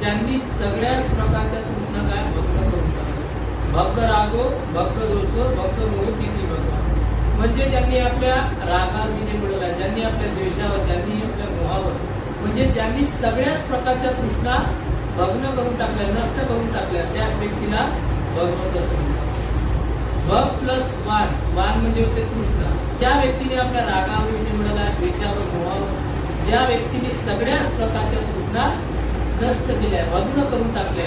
ज्यांनी सगळ्याच प्रकारच्या कृष्ण काय? भक्त करू शकतात भक्त रागो भक्त दोष भक्त गुरु तिथे भगवान म्हणजे ज्यांनी आपल्या रागावर विजय मिळवला ज्यांनी आपल्या द्वेषावर ज्यांनी आपल्या मोहावर म्हणजे ज्यांनी सगळ्याच प्रकारच्या कृष्णा भग्न करून टाकल्या नष्ट करून टाकल्या त्याच व्यक्तीला भगवत असं भग प्लस वान वान म्हणजे होते कृष्ण त्या व्यक्तीने आपल्या रागावर विजय मिळवला द्वेषावर मोहावर ज्या व्यक्तीने सगळ्याच प्रकारच्या कृष्णा नष्ट केल्या भग्न करून टाकल्या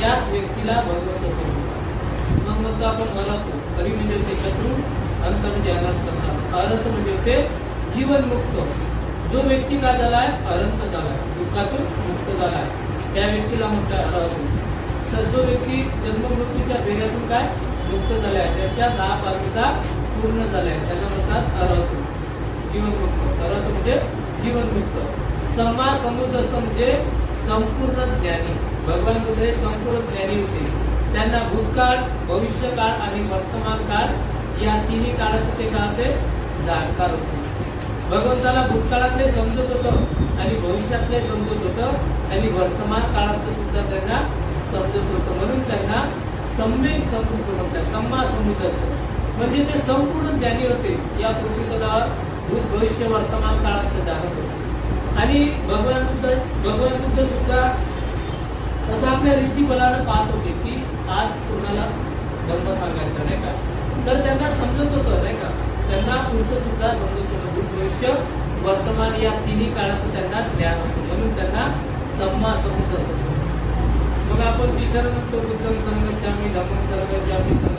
त्याच व्यक्तीला भगवत असं म्हणतात मग मग आपण अरहतो खरी म्हणजे ते शत्रू अंत म्हणजे अनंत करणार अरहत म्हणजे ते जीवनमुक्त. जो व्यक्ती का झालाय? अरंत झालाय. दुःखातून मुक्त झालाय. त्या व्यक्तीला म्हणतात अरहत तर जो व्यक्ती जन्ममृत्यूच्या मृत्यूच्या काय? मुक्त झालाय. त्याच्या दहा पारमिता पूर्ण झाल्या. त्याला म्हणतात अरहत जीवनमुक्त. अरहत म्हणजे जीवनमुक्त. समृद्ध असतं म्हणजे संपूर्ण ज्ञानी भगवान बुद्ध हे संपूर्ण ज्ञानी होते. त्यांना भूतकाळ भविष्यकाळ आणि वर्तमान काळ या तिन्ही काळाचे ते काय होते जाणकार होते. भगवंताला भूतकाळातले समजत होतं आणि भविष्यातले समजत होतं आणि वर्तमान काळातलं सुद्धा त्यांना समजत होतं. म्हणून त्यांना सम्यक संपूर्ण म्हणतात सम्मा असतं. म्हणजे ते संपूर्ण ज्ञानी होते. या पृथ्वीतलावर भूत भविष्य वर्तमान काळात जाणत होते. आणि भगवान बुद्ध भगवान बुद्ध सुद्धा असं आपल्या रीती बलानं पाहत होते की आज कोणाला धर्म सांगायचा नाही का? तर त्यांना समजत होतं नाही का? त्यांना पुढचं सुद्धा समजत होतं. भूत भविष्य वर्तमान या तिन्ही काळाचं त्यांना ज्ञान होतं. म्हणून त्यांना सम्मा समजत असतो. मग आपण तिसरं म्हणतो बुद्धम सरंगच्छामी धम्मम सरंगच्छामी संघ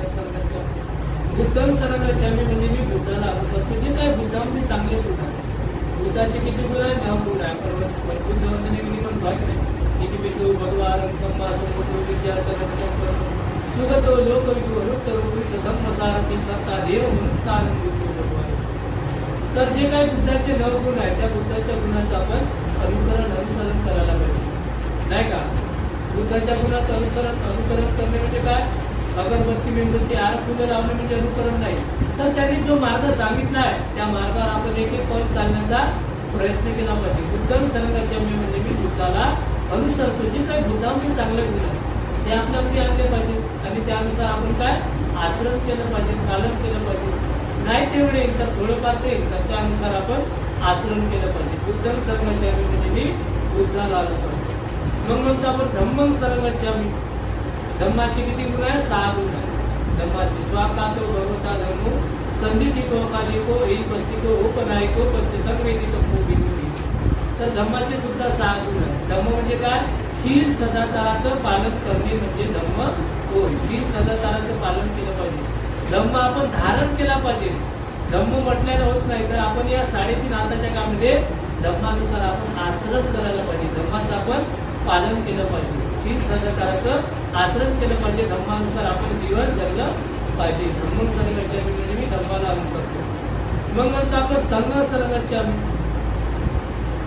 सरंगच्छामी सरंगच्या मी म्हणजे मी बुद्धाला अनुसरतो जे काय बुद्धामध्ये चांगले बुद्धा आहे किती गुण आहे नऊ गुण आहे पण भरपूर दवाखाने गेली पण भाग नाही किती पिसू भगवान सम्मा समुद्र सुगतो लोक विदू अनुत्तर पुरुष धम्म सत्ता देव म्हणून स्थान भगवान तर जे काही बुद्धाचे नऊ गुण आहेत त्या बुद्धाच्या गुणाचं आपण अनुकरण अनुसरण करायला पाहिजे नाही का बुद्धाच्या गुणाचं अनुसरण अनुकरण करणे म्हणजे काय अगरबत्ती मेणबत्ती आर फुलं लावणे म्हणजे अनुकरण नाही तर त्यांनी जो मार्ग सांगितला आहे त्या मार्गावर आपण एक एक पाऊल चालण्याचा प्रयत्न केला पाहिजे. बुद्धम संघाच्या मी म्हणजे मी बुद्धाला अनुसरतो जे काही बुद्धांचे चांगले गुण आहेत ते आपल्यामध्ये आणले पाहिजे. आणि त्यानुसार आपण काय? आचरण केलं पाहिजे पालन केलं पाहिजे. नाही तेवढे येईल तर थोडंफार ते येईल तर त्यानुसार आपण आचरण केलं पाहिजे. बुद्धम मी म्हणजे मी बुद्धाला अनुसरतो मग म्हणतो आपण धम्मम सर्गाच्या मी धम्माचे किती गुण आहे सहा गुण आहे धम्माचे स्वाकातो भगवता धर्मो संधितिको कालिको एई पस्तिको उपनायको पंचतम वेदिको बिंदुरी तर धम्माचे सुद्धा सहा गुण आहे धम्म म्हणजे काय? शील सदाचाराचं पालन करणे म्हणजे धम्म होय. शील सदाचाराचं पालन केलं पाहिजे. धम्म आपण धारण केला पाहिजे. धम्म म्हटल्यानं होत नाही तर आपण या साडेतीन हाताच्या कामध्ये धम्मानुसार आपण आचरण करायला पाहिजे. धम्माचं आपण पालन केलं पाहिजे. तीन सदाचाराचं आचरण केलं पाहिजे. धर्मानुसार आपण जीवन जगलं पाहिजे. धम्म सरंगाच्या म्हणजे मी धम्माला अनुसरतो मग म्हणतो आपण संघ संघाच्या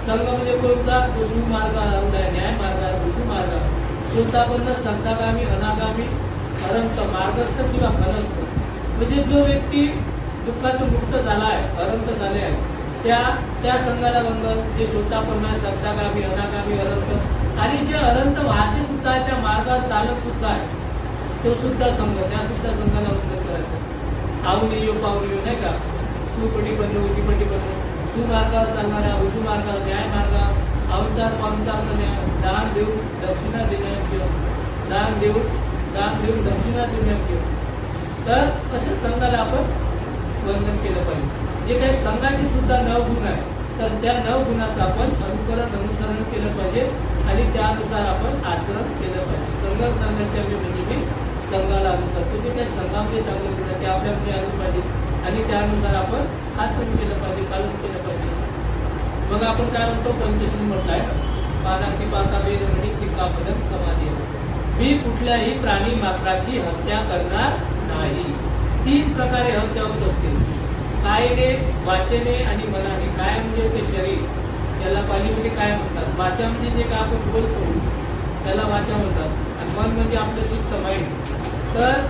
संघ म्हणजे कोणता? तो सुमार्ग आहे. न्याय मार्ग आहे रुजू मार्ग आहे. संतागामी अनागामी अरंत मार्गस्थ किंवा फलस्थ म्हणजे जो व्यक्ती दुःखातून मुक्त झाला आहे अरंत झाले आहे त्या त्या संघाला बंधन जे शोधापन्न आहे संतागामी अनागामी अरंत आणि जे अरंत वाहते सुद्धा आहे त्या मार्गात चालक सुद्धा आहे. तो सुद्धा संघ त्या सुद्धा संघाला बंधन करायचं. आवली यो पावली यो नाही का? सुपटी बनलो उजीपटी पण सुमार्गावर चालणाऱ्या उजू मार्गावर न्याय मार्गावर अवचार पावचार करण्या दान देऊन दक्षिणा देण्याचे दान देऊन दान देऊन दक्षिणा देण्याचे तर असं संघाला आपण बंधन केलं पाहिजे. जे काही संघाचे सुद्धा नवगुण आहे तर त्या नऊ गुणाचं आपण अनुकरण अनुसरण केलं पाहिजे आणि त्यानुसार आपण आचरण केलं पाहिजे. संघ संघाच्या म्हणजे मी संघाला अनुसरतो जे त्या संघामध्ये चांगले गुण ते आपल्यामध्ये आले पाहिजे आणि त्यानुसार आपण आचरण केलं पाहिजे पालन केलं पाहिजे. मग आपण काय म्हणतो? पंचशील म्हटलंय पानाची पाचा वेद म्हणी सिक्कापदक समाधी. मी कुठल्याही प्राणी मात्राची हत्या करणार नाही. तीन प्रकारे हत्या होत असते कायने वाचेने आणि मनाने काय म्हणजे ते शरीर त्याला पालीमध्ये काय म्हणतात. वाचा म्हणजे जे काय आपण बोलतो त्याला वाचा म्हणतात. आणि मन म्हणजे आपलं चित्त माइंड तर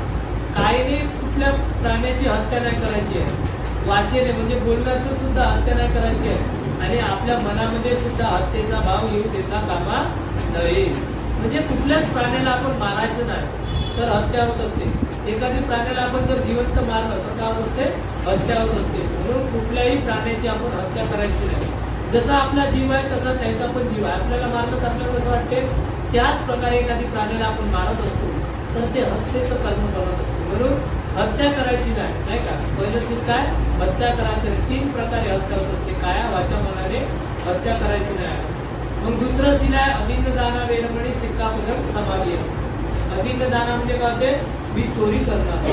कायने कुठल्या प्राण्याची हत्या नाही करायची आहे. वाचेने म्हणजे बोलण्यातून सुद्धा हत्या नाही करायची आहे. आणि आपल्या मनामध्ये सुद्धा हत्येचा भाव येऊ देता कामा नये. म्हणजे कुठल्याच प्राण्याला आपण मारायचं नाही. तर हत्या होत असते. एखादी प्राण्याला आपण जर जिवंत मारलं तर काय होत असते? हत्या होत असते. म्हणून कुठल्याही प्राण्याची आपण हत्या करायची नाही. जसा आपला जीव आहे तसा त्याचा पण जीव आहे. आपल्याला मारलं तर आपल्याला कसं वाटते? त्याच प्रकारे एखादी प्राण्याला आपण मारत असतो तर ते हत्येचं कर्म करत असते. म्हणून हत्या करायची नाही नाही का? पहिलं सील काय? हत्या करायची तीन प्रकारे हत्या होत असते. काया वाचा मनाने हत्या करायची नाही. मग दुसरं सील आहे अधीन दाना वेरमणी समावी समाधी. अधिक दाना म्हणजे काय होते? मी चोरी करणार.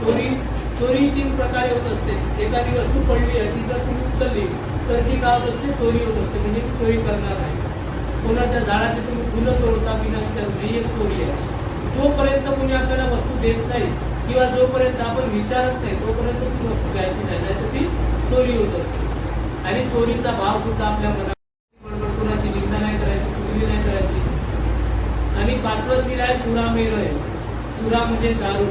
चोरी चोरी तीन प्रकारे होत असते. एखादी वस्तू पडली आहे ती जर तुम्ही उचलली तर ती काय होत असते? चोरी होत असते. म्हणजे मी चोरी करणार नाही. कोणाच्या झाडाचे तुम्ही फुलं तोडता बिना विचारून. ही एक चोरी आहे. जोपर्यंत कोणी आपल्याला वस्तू देत नाही किंवा जोपर्यंत आपण विचारत नाही तोपर्यंत ती वस्तू घ्यायची नाही. नाही तर ती चोरी होत असते. आणि चोरीचा भाव सुद्धा आपल्या मनात कोणाची निंदा नाही करायची चुकली नाही करायची. आणि पाचवं सील आहे सुरा म्हणजे दारू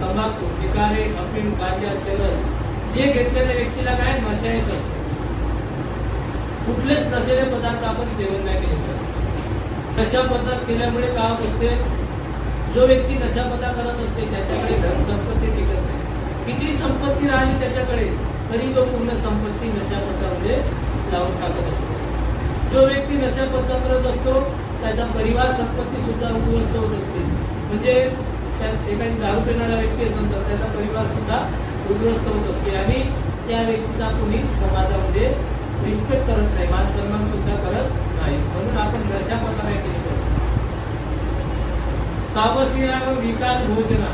तंबाखू शिकारे अफीम गांजा चरस. जे घेतलेल्या व्यक्तीला काय? नशा येत असते. कुठलेच नशेले पदार्थ आपण सेवन नाही केले पाहिजे. नशा पदार्थ केल्यामुळे काय होत असते? जो व्यक्ती नशा पदा करत असते त्याच्याकडे संपत्ती टिकत नाही. किती संपत्ती राहिली त्याच्याकडे तरी तो पूर्ण संपत्ती नशा पदामध्ये म्हणजे लावून टाकत असतो. जो व्यक्ती नशा पदा करत असतो त्याचा परिवार संपत्ती सुद्धा उद्ध्वस्त होत असते म्हणजे एखादी दारू पिणारा व्यक्ती असेल तर त्याचा परिवार सुद्धा उद्ध्वस्त होत असते आणि त्या व्यक्तीचा कोणी समाजामध्ये रिस्पेक्ट करत नाही मान सन्मान सुद्धा करत नाही. म्हणून आपण नशा प्रकारे केली पाहिजे. सावसीला व विकास भोजना.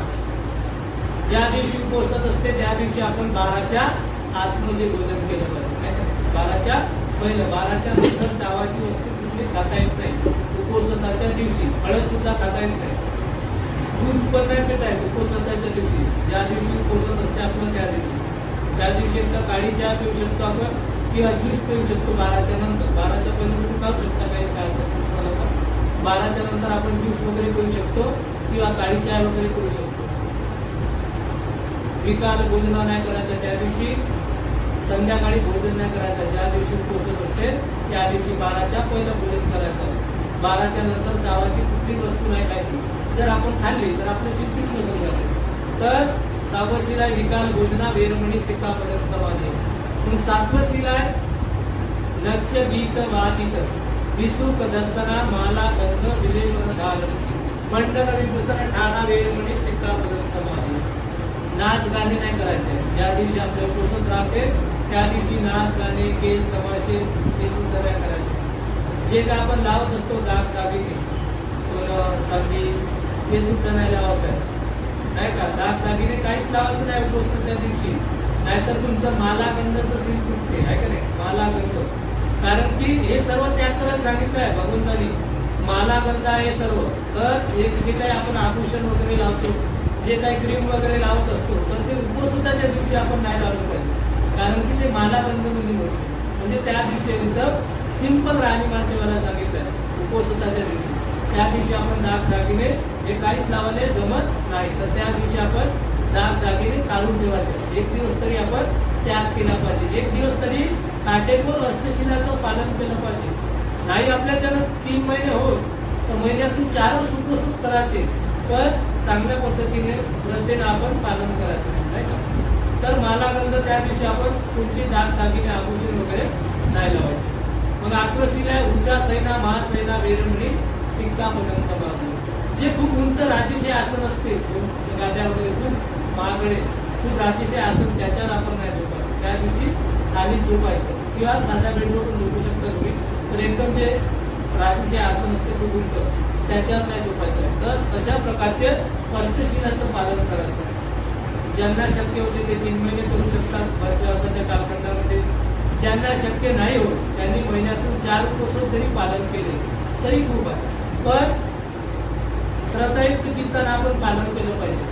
ज्या दिवशी पोचत असते त्या दिवशी आपण बाराच्या आतमध्ये भोजन केलं पाहिजे. बाराच्या पहिलं बाराच्या नंतर चावाची वस्तू कुठली? खाता येत नाही. उपोषणाच्या दिवशी हळद सुद्धा खाता येत नाही दूध पण नाही पिता येत उपोषणाच्या दिवशी. ज्या दिवशी पोषण असते आपलं त्या दिवशी. त्या दिवशी एकदा काळी चहा पिऊ शकतो आपण किंवा ज्यूस पिऊ शकतो बाराच्या नंतर. बाराच्या पहिले तुम्ही खाऊ शकता काही काय बाराच्या नंतर आपण ज्यूस वगैरे पिऊ शकतो किंवा काळी चहा वगैरे करू शकतो. विकार भोजन नाही करायचं त्या दिवशी. संध्याकाळी भोजन नाही करायचं. ज्या दिवशी पोचत असते त्या दिवशी बाराच्या पहिलं भोजन करायचं. बाराच्या नंतर चावाची कुठली वस्तू नाही खायची जर आपण खाल्ली तर आपलं शिक्षित बदल जाते तर सहावं शिलाय विकाल वेरमणी सिक्कापर्यंत समाधी आहे. सातवं शिलाय लक्ष गीत वादित. विसुक दसरा माला गंध विलेवर धार. मंडल विभूषण ठाणा वेरमणी सिक्कापर्यंत समाधी नाच गाणे नाही करायचे. ज्या दिवशी आपल्या पोषण राहते त्या दिवशी नाच गाणे केल तमाशे हे सुद्धा नाही करायचे. जे काय आपण लावत असतो दाग दागिने सोनं चांदी हे सुद्धा नाही लावायचं आहे. नाही का? दाग दागिने काहीच लावायचं नाही पोषण त्या दिवशी. नाहीतर तुमचं मालागंधाचं सील तुटते आहे का नाही? मालागंध. कारण की हे सर्व त्याग करायला सांगितलं आहे भगवंतानी. मालागंध आहे सर्व. तर एक जे काही आपण आभूषण वगैरे लावतो जे काही क्रीम वगैरे लावत असतो तर ते उपसुद्धाच्या दिवशी आपण नाही लावलं पाहिजे. कारण की ते मालागंधमध्ये म्हणजे त्या दिवशी एकदम सिंपल राहणीमान ठेवायला सांगितलं उपोषताच्या दिवशी. त्या दिवशी आपण दाग दागिने हे काहीच लावायला जमत नाही. तर त्या दिवशी आपण दाग दागिने काढून ठेवायचे. एक दिवस तरी आपण त्याग केला पाहिजे. एक दिवस तरी काटेकोर हस्तशिलाचं पालन केलं पाहिजे. नाही आपल्याच्यानं तीन महिने होत तर महिन्यातून चार सुप्रसूत करायचे. पण चांगल्या पद्धतीने श्रद्धेनं आपण पालन करायचं नाही का? तर मालागंध त्या दिवशी आपण तुमची दाग दागिने आभूषण वगैरे नाही लावायचे. मग आत्मशील आहे उंचा सैना महासैना वेरमणी सिक्का पदन समाधी जे खूप उंच राजेचे आसन असते खूप वगैरे खूप महागडे खूप राजेचे आसन त्याच्यावर आपण नाही झोपायचं. त्या दिवशी खाली झोपायचं. किंवा साध्या बेडवर पण झोपू शकता तुम्ही तर एकदम जे राजेचे आसन असते खूप उंच त्याच्यावर नाही झोपायचं. तर अशा प्रकारचे अष्टशिलाचं पालन करायचं. ज्यांना शक्य होते ते तीन महिने करू शकतात. वर्षाच्या कालखंडामध्ये ज्यांना शक्य नाही होत त्यांनी महिन्यातून चार उपवास जरी पालन केले. तरी खूप आहे. पण श्रद्धायुक्त चिंतन आपण पालन केलं पाहिजे.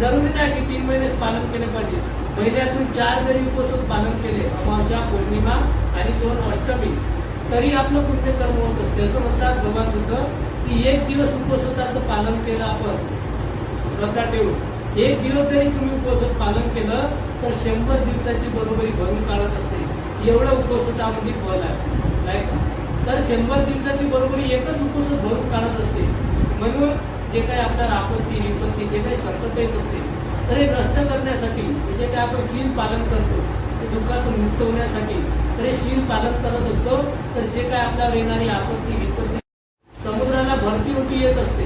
जरुरी नाही की तीन महिनेच पालन केले पाहिजे. महिन्यातून चार जरी उपवास पालन केले अमावस्या पौर्णिमा आणि दोन अष्टमी तरी आपलं पुण्यकर्म होत असते. असं म्हणतात भगवान बुद्ध की एक दिवस उपवासाचं पालन केलं आपण श्रद्धा ठेवून. एक दिवस जरी तुम्ही उपवास पालन केलं तर शंभर दिवसाची बरोबरी भरून काढत असते. एवढं उपवासामध्ये फल आहे. नाही का तर शंभर दिवसाची बरोबरी एकच उपस्थित भरून काढत असते. म्हणून जे काही आपल्याला आपत्ती विपत्ती जे काही संकट येत असते तर हे नष्ट करण्यासाठी जे काय आपण शील पालन करतो ते दुःखातून मुक्त होण्यासाठी तर हे शील पालन करत असतो. तर जे काय आपल्यावर येणारी आपत्ती विपत्ती समुद्राला भरती ओटी येत असते.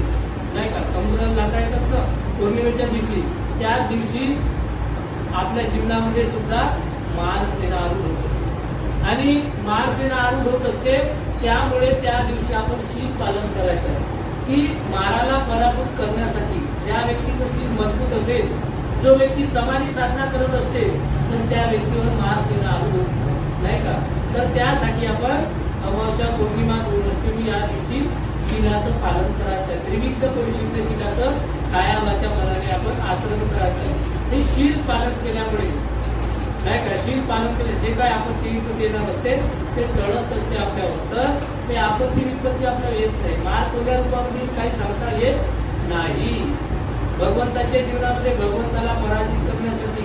नाही का? समुद्राला लाटा येतात ना? पौर्णिमेच्या दिवशी. त्या दिवशी आपल्या जीवनामध्ये सुद्धा मारसेना आरूढ होत आणि मारसेना आरूढ होत असते त्यामुळे त्या दिवशी आपण शील पालन करायचं आहे. की माराला पराभूत करण्यासाठी ज्या व्यक्तीचं शील मजबूत असेल जो व्यक्ती समाधी साधना करत असते तर त्या व्यक्तीवर मारसेना आरूढ होत नाही. का? तर त्यासाठी आपण अमावस्या पौर्णिमा अष्टमी या दिवशी शिलाचं पालन करायचं आहे. त्रिविध परिशुद्ध शिलाचं काया मनाने आपण आचरण करायचं आहे. हे शील पालन केल्यामुळे नाही का शील पालन केलं जे काय आपत्ती विपत्ती येणार असते ते टळत असते आपल्यावर. तर ते आपत्ती विपत्ती आपल्याला येत नाही. मार्ग वगैरे रूपामध्ये काही सांगता येत नाही. भगवंताच्या जीवनामध्ये भगवंताला पराजित करण्यासाठी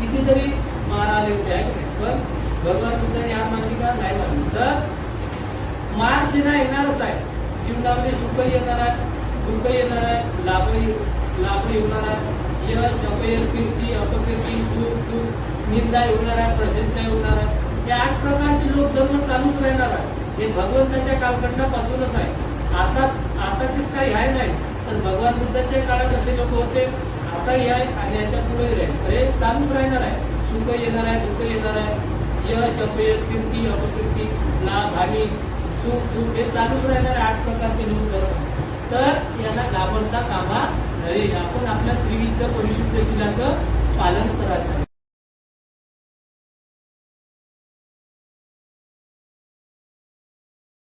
कितीतरी मार आले होते आहे पण भगवान बुद्धाने या मानली नाही लागली तर मार सेना येणारच आहे जीवनामध्ये सुखही येणार आहे दुःखही येणार आहे लाभही लाभ येणार आहे. यश अपयश कीर्ती अपकीर्ती सुख दुःख निंदा होणार आहे प्रशंसा होणार आहे. हे आठ प्रकारचे लोक धर्म चालूच राहणार आहे. हे भगवंताच्या कालखंडापासूनच आहे. आता आताचेच काही आहे नाही तर भगवान बुद्धाच्या काळात असे लोक होते. आताही आहे आणि याच्यापुढे राहील. तर हे चालूच राहणार आहे. सुख येणार आहे दुःख येणार आहे. यश अपयश कीर्ती अपकृती लाभ हानी सुख दुःख हे चालूच राहणार आहे आठ प्रकारचे लोक धर्म. तर यांना घाबरता कामा नये. आपण आपल्या त्रिविध परिशुद्ध शिलाचं पालन करायचं.